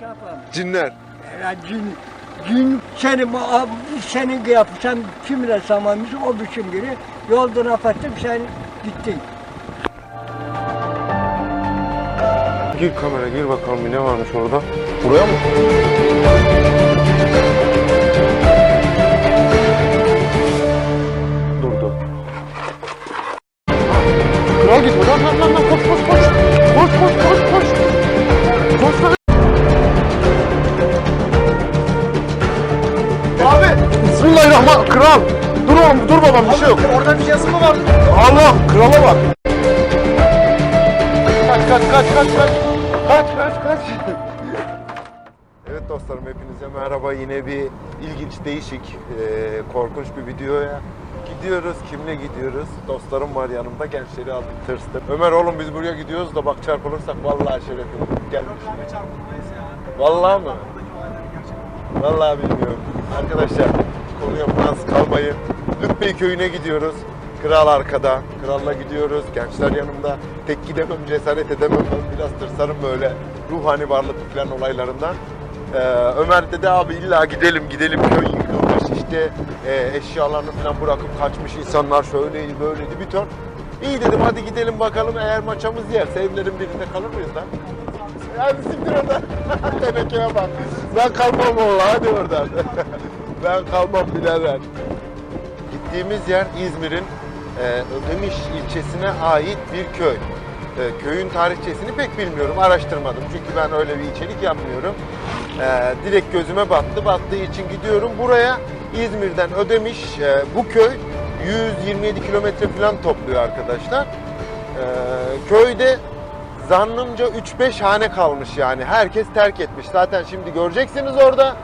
çarpar? Cinler. Ya cin, cin seni, senin yapsan kimle samamış o biçim biri yoldan apattım sen gittin. Gir kamera gir bakalım bir ne varmış orada. Buraya mı? Kaç kaç kaç. Evet dostlarım hepinize merhaba. Yine bir ilginç, değişik, e, korkunç bir videoya gidiyoruz. Kimle gidiyoruz? Dostlarım var yanımda. Gençleri aldım tırstım. Ömer oğlum biz buraya gidiyoruz da bak çarpılırsak vallahi şerefim gelmiş. Vallahi mı? Vallahi bilmiyorum. Arkadaşlar konuya Fransız kalmayın. Lütbey köyüne gidiyoruz. Kral arkada. Kralla gidiyoruz. Gençler yanımda. Tek gidemem, cesaret edemem. Biraz tırsarım böyle ruhani varlık falan olaylarından. Ee, Ömer dedi abi illa gidelim gidelim köy yıkılmış işte e, eşyalarını falan bırakıp kaçmış insanlar şöyleydi böyleydi bir ton. İyi dedim hadi gidelim bakalım eğer maçamız yerse evlerin birinde kalır mıyız lan? Hadi siktir oradan. Tenekeye bak. Ben kalmam oğlum hadi oradan. ben kalmam birader. Gittiğimiz yer İzmir'in Ödemiş ilçesine ait bir köy. E, köyün tarihçesini pek bilmiyorum, araştırmadım. Çünkü ben öyle bir içerik yapmıyorum. E, direkt gözüme battı, battığı için gidiyorum. Buraya İzmir'den Ödemiş, e, bu köy 127 kilometre falan topluyor arkadaşlar. Köyde zannımca 3-5 hane kalmış yani. Herkes terk etmiş. Zaten şimdi göreceksiniz orada.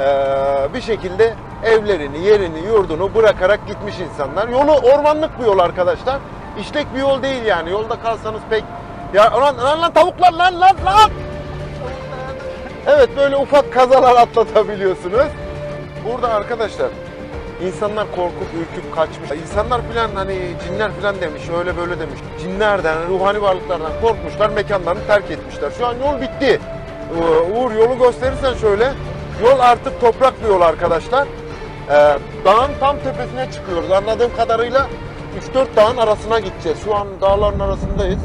Ee, bir şekilde evlerini, yerini, yurdunu bırakarak gitmiş insanlar. Yolu ormanlık bir yol arkadaşlar. İşlek bir yol değil yani. Yolda kalsanız pek... Ya lan lan, lan tavuklar lan lan lan! Evet böyle ufak kazalar atlatabiliyorsunuz. Burada arkadaşlar insanlar korkup ürküp kaçmış. İnsanlar filan hani cinler filan demiş, öyle böyle demiş. Cinlerden, ruhani varlıklardan korkmuşlar, mekanlarını terk etmişler. Şu an yol bitti. Ee, Uğur yolu gösterirsen şöyle. Yol artık toprak bir yol arkadaşlar. Ee, dağın tam tepesine çıkıyoruz. Anladığım kadarıyla 3-4 dağın arasına gideceğiz. Şu an dağların arasındayız.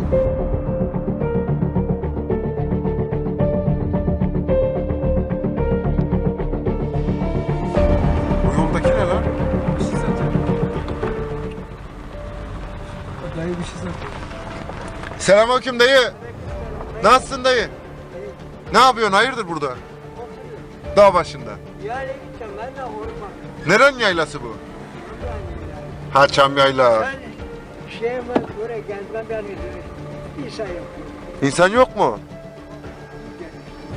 Bu yoldaki ne lan? Dayı bir şey satıyor. Selamünaleyküm dayı. Nasılsın dayı? Ne yapıyorsun? Hayırdır burada? Dağ başında. Yani gideceğim ben de orman. Neren yaylası bu? Ha çam yayla. Ben şeyime buraya gelmem ben İsa yok. İnsan yok mu?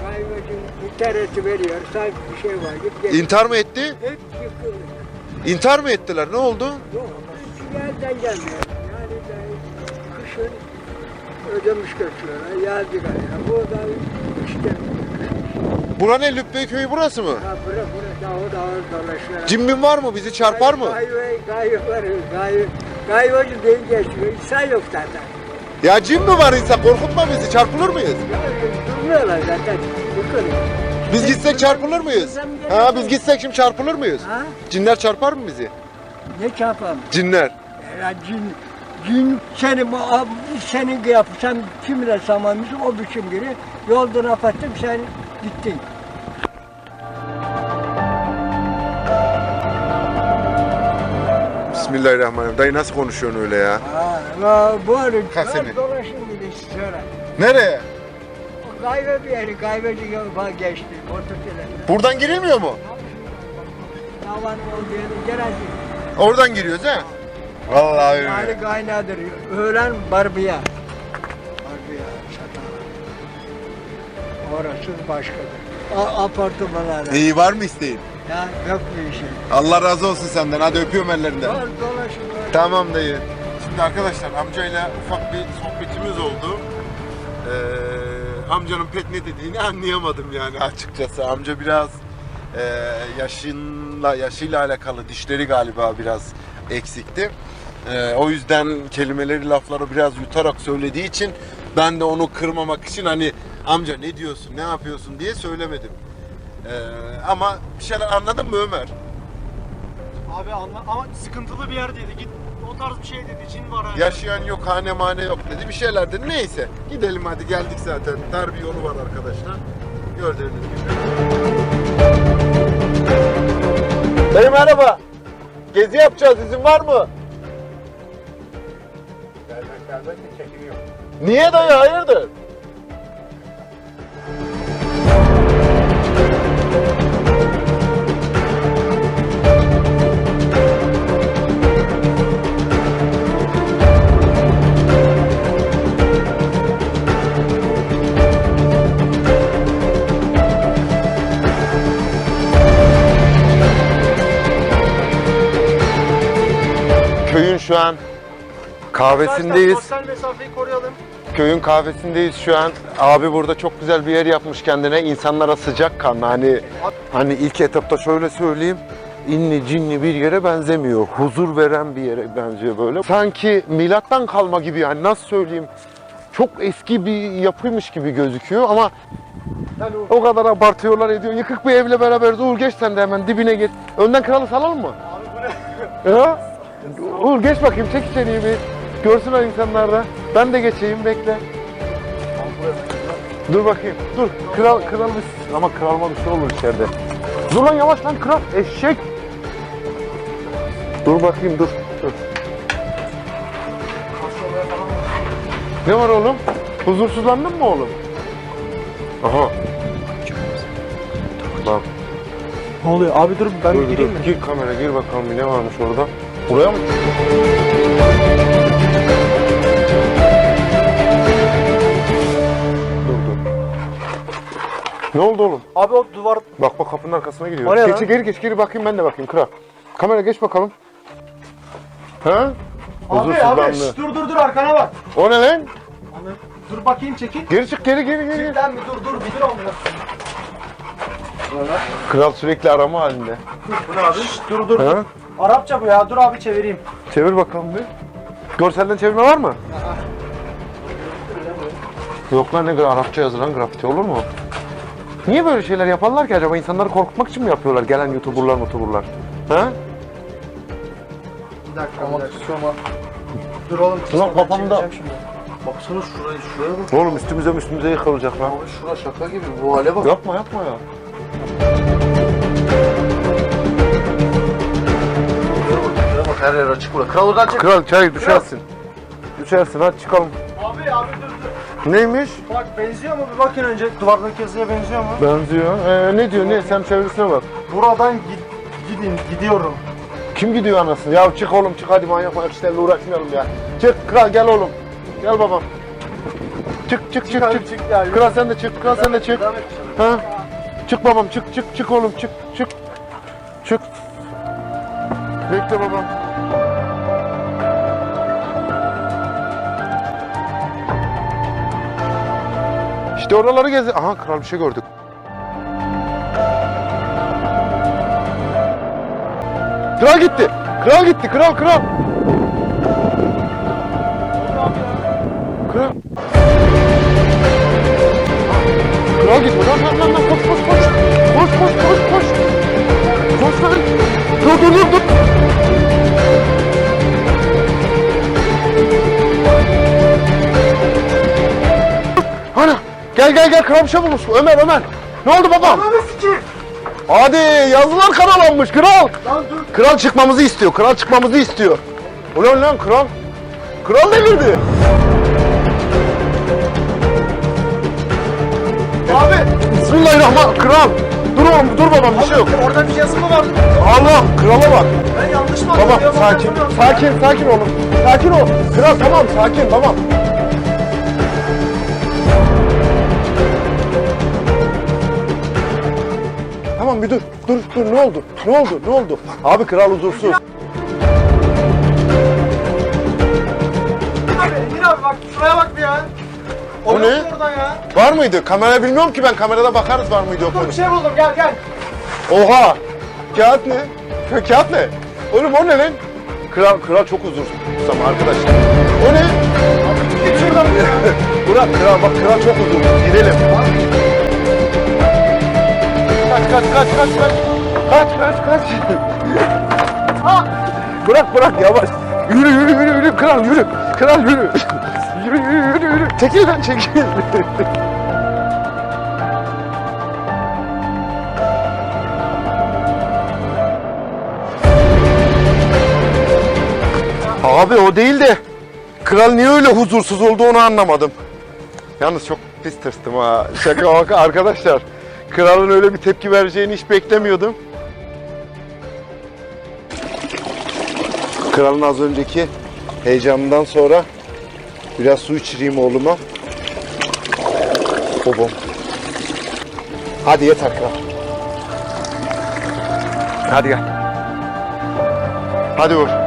Kaybacım interneti veriyor. Sanki bir şey var. Git gel. İntihar mı etti? Hep yıkılır. İntihar mı ettiler? Ne oldu? Yok. Hiç yerden gelmiyor. Yani de kışın ödemiş götürüyorlar. Yazdık ya. Burada işte Bura ne? Lübbe köyü burası mı? ha bura bura dağı dağı dolaşıyor. Cimbin var mı? Bizi çarpar mı? Gayve, gayve var. Gayve, gayvacı geçmiyor. İnsan yok zaten. Ya cin mi var insan? Korkutma bizi. Çarpılır mıyız? Durmuyorlar zaten. Yıkılıyor. Biz gitsek çarpılır mıyız? Ha biz gitsek şimdi çarpılır mıyız? Ha? Cinler çarpar mı bizi? Ne çarpalım? Cinler. Ya cin, cin seni, ma- senin yapsan kimle samamış o biçim biri yoldan apattım sen gittin. Bismillahirrahmanirrahim. Dayı nasıl konuşuyorsun öyle ya? Ha, bu seni. ben dolaşın bir. Nereye? O gayve bir yeri, gayveci yol var geçti. Oturtuyor. Buradan girilmiyor mu? Davanın olduğu yeri cerasi. Oradan giriyoruz ha? Vallahi öyle. Yani kaynadır. Öğlen barbiya. Barbiya satarlar. Orası başkadır. A- apartmanlar. İyi var mı isteğin? Ya yok bir şey. Allah razı olsun senden. Hadi öpüyorum ellerinden. Dol dolaşın. Tamam dayı. Şimdi arkadaşlar amcayla ufak bir sohbetimiz oldu. Ee, amcanın pek ne dediğini anlayamadım yani açıkçası. Amca biraz e, yaşınla yaşıyla alakalı dişleri galiba biraz eksikti. Ee, o yüzden kelimeleri lafları biraz yutarak söylediği için ben de onu kırmamak için hani amca ne diyorsun, ne yapıyorsun diye söylemedim. Ee, ama bir şeyler anladın mı Ömer? Abi anla ama sıkıntılı bir yer dedi. Git o tarz bir şey dedi. Cin var. ha. Yaşayan yok, hane mane yok dedi. Bir şeyler dedi. Neyse gidelim hadi geldik zaten. Dar bir yolu var arkadaşlar. Gördüğünüz gibi. Dayı merhaba. Gezi yapacağız. izin var mı? Niye dayı? Hayırdır? Şu an kahvesindeyiz. Sosyal mesafeyi koruyalım. Köyün kahvesindeyiz şu an. Abi burada çok güzel bir yer yapmış kendine. İnsanlara sıcak kanlı. Hani hani ilk etapta şöyle söyleyeyim. İnli cinli bir yere benzemiyor. Huzur veren bir yere benziyor böyle. Sanki milattan kalma gibi yani nasıl söyleyeyim. Çok eski bir yapıymış gibi gözüküyor ama o kadar abartıyorlar ediyor. Yıkık bir evle beraber Uğur geç sen de hemen dibine git. Önden kralı salalım mı? Abi bu ne? Ya. Uğur geç bakayım çek içeriği bir. Görsünler insanlar da. Ben de geçeyim bekle. Dur bakayım. Dur. Kral kral bir ama kralma bir şey olur içeride. Dur lan yavaş lan kral. Eşek. Dur bakayım dur. dur. Ne var oğlum? Huzursuzlandın mı oğlum? Aha. Bak. Ne oluyor? Abi dur ben Dur, dur. Gir kamera gir bakalım bir ne varmış orada. Buraya mı? Dur dur. Ne oldu oğlum? Abi o duvar Bak bak kapının arkasına gidiyor. O ne Geç lan? geri geç geri bakayım ben de bakayım kral. Kamera geç bakalım. Ha? Abi abi Huzursuzlandı. şş, dur dur dur arkana bak. O ne lan? Abi, dur bakayım çekil. Geri çık geri geri geri. Cidden mi? Dur dur bir dur olmuyor. Kral sürekli arama halinde. Ne abi? Şş, dur dur. Ha? Arapça bu ya. Dur abi çevireyim. Çevir bakalım bir. Görselden çevirme var mı? Yok lan ne Arapça yazılan grafiti olur mu? Niye böyle şeyler yaparlar ki acaba? İnsanları korkutmak için mi yapıyorlar gelen youtuberlar youtuberlar? Ha? Bir dakika bir dakika. Dur oğlum. Ulan kafamda-. Baksana şuraya şuraya bak. Oğlum üstümüze üstümüze yıkılacak lan. Abi şura şaka gibi bu hale bak. Yapma yapma ya. Her yer açık bura. Kral oradan çek. Kral çay düşersin. Düşersin hadi çıkalım. Abi abi dur dur. Neymiş? Bak benziyor mu? Bir bakın önce duvardaki yazıya benziyor mu? Benziyor. Ee, ne diyor ne? Sen çevirisine bak. Buradan git, gidin, gidiyorum. Kim gidiyor anasını? Ya çık oğlum çık hadi manyak manyak işlerle uğraşmayalım ya. Çık kral gel oğlum. Gel babam. Çık çık çık çık. çık ya. Kral sen de çık, kral sen de çık. Devam et. Ha? Çık babam çık çık çık oğlum çık çık. Çık. Bekle babam. İşte oraları gezi. Aha kral bir şey gördük. Kral gitti. Kral gitti. Kral kral. Kral. Gel gel gel şey bulmuş. Ömer Ömer. Ne oldu babam? Ananı sikeyim. Hadi yazılar karalanmış kral. Lan dur. Kral çıkmamızı istiyor. Kral çıkmamızı istiyor. Ulan lan kral. Kral delirdi. Abi. Bismillahirrahmanirrahim. Kral. Dur oğlum dur babam bir şey yok. Orada bir yazı mı var? Allah krala bak. Ben yanlış mı Babam anladım? sakin. Sakin sakin oğlum. Sakin ol. Kral tamam sakin tamam. Tamam bir dur. Dur dur ne oldu? Ne oldu? Ne oldu? Abi kral huzursuz. Abi Emir abi bak şuraya bak bir ya. O yok ne? ya. Var mıydı? Kamera bilmiyorum ki ben. Kamerada bakarız var mıydı yok Dur bir şey buldum gel gel. Oha! Kağıt ne? Ka- Kağıt ne? Oğlum o ne lan? Kral, kral çok huzursuz ama arkadaşlar. O ne? Git şuradan Burak kral bak kral çok uzun. Girelim. Kaç kaç kaç kaç kaç. Kaç kaç kaç. bırak bırak yavaş. Yürü yürü yürü yürü kral yürü. Kral yürü. yürü yürü yürü yürü. Çekil lan çekil. Abi o değil de kral niye öyle huzursuz oldu onu anlamadım. Yalnız çok pis tırstım ha. Şaka baka arkadaşlar. Kralın öyle bir tepki vereceğini hiç beklemiyordum. Kralın az önceki heyecanından sonra biraz su içireyim oğluma. Babam. Hadi yeter kral. Hadi gel. Hadi vur.